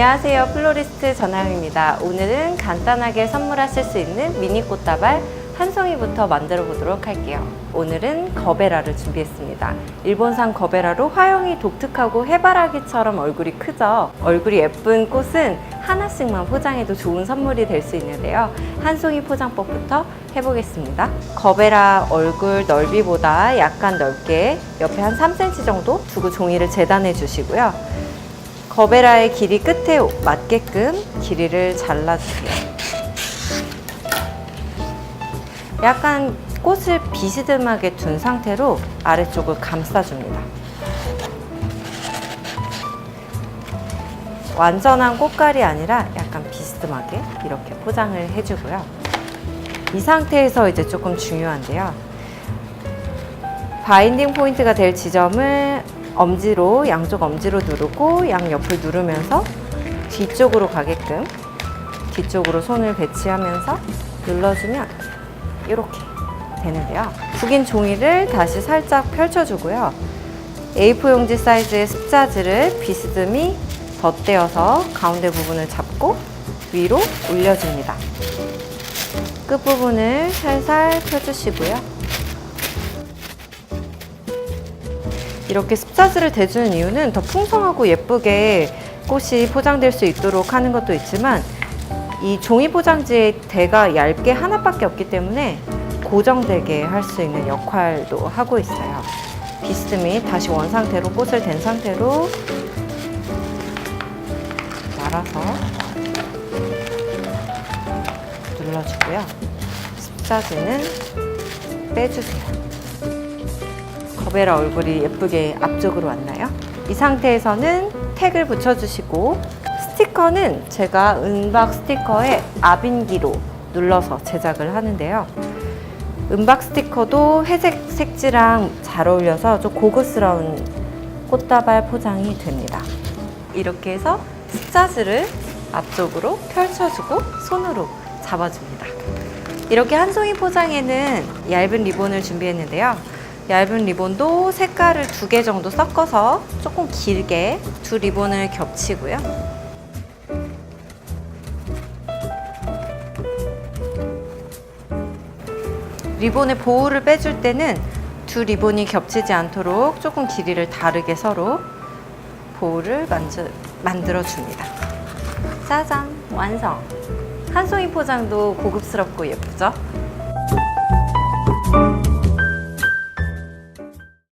안녕하세요. 플로리스트 전하영입니다. 오늘은 간단하게 선물하실 수 있는 미니 꽃다발 한 송이부터 만들어 보도록 할게요. 오늘은 거베라를 준비했습니다. 일본산 거베라로 화형이 독특하고 해바라기처럼 얼굴이 크죠. 얼굴이 예쁜 꽃은 하나씩만 포장해도 좋은 선물이 될 수 있는데요. 한 송이 포장법부터 해보겠습니다. 거베라 얼굴 넓이보다 약간 넓게 옆에 한 3cm 정도 두고 종이를 재단해 주시고요. 거베라의 길이 끝에 맞게끔 길이를 잘라주세요. 약간 꽃을 비스듬하게 둔 상태로 아래쪽을 감싸줍니다. 완전한 꽃갈이 아니라 약간 비스듬하게 이렇게 포장을 해주고요. 이 상태에서 이제 조금 중요한데요. 바인딩 포인트가 될 지점을 엄지로 양쪽 엄지로 누르고 양 옆을 누르면서 뒤쪽으로 가게끔 뒤쪽으로 손을 배치하면서 눌러주면 이렇게 되는데요. 북인 종이를 다시 살짝 펼쳐주고요. A4 용지 사이즈의 습자지를 비스듬히 덧대어서 가운데 부분을 잡고 위로 올려줍니다. 끝부분을 살살 펴주시고요. 이렇게 습자지를 대주는 이유는 더 풍성하고 예쁘게 꽃이 포장될 수 있도록 하는 것도 있지만 이 종이 포장지의 대가 얇게 하나밖에 없기 때문에 고정되게 할 수 있는 역할도 하고 있어요. 비스듬히 다시 원 상태로 꽃을 댄 상태로 말아서 눌러주고요. 습자지는 빼주세요. 거베라 얼굴이 예쁘게 앞쪽으로 왔나요? 이 상태에서는 택을 붙여주시고 스티커는 제가 은박 스티커에 아빈기로 눌러서 제작을 하는데요. 은박 스티커도 회색 색지랑 잘 어울려서 좀 고급스러운 꽃다발 포장이 됩니다. 이렇게 해서 숫자지를 앞쪽으로 펼쳐주고 손으로 잡아줍니다. 이렇게 한 송이 포장에는 얇은 리본을 준비했는데요. 얇은 리본도 색깔을 두 개 정도 섞어서 조금 길게 두 리본을 겹치고요. 리본의 보호를 빼줄 때는 두 리본이 겹치지 않도록 조금 길이를 다르게 서로 보호를 만져, 만들어줍니다. 짜잔! 완성! 한 송이 포장도 고급스럽고 예쁘죠?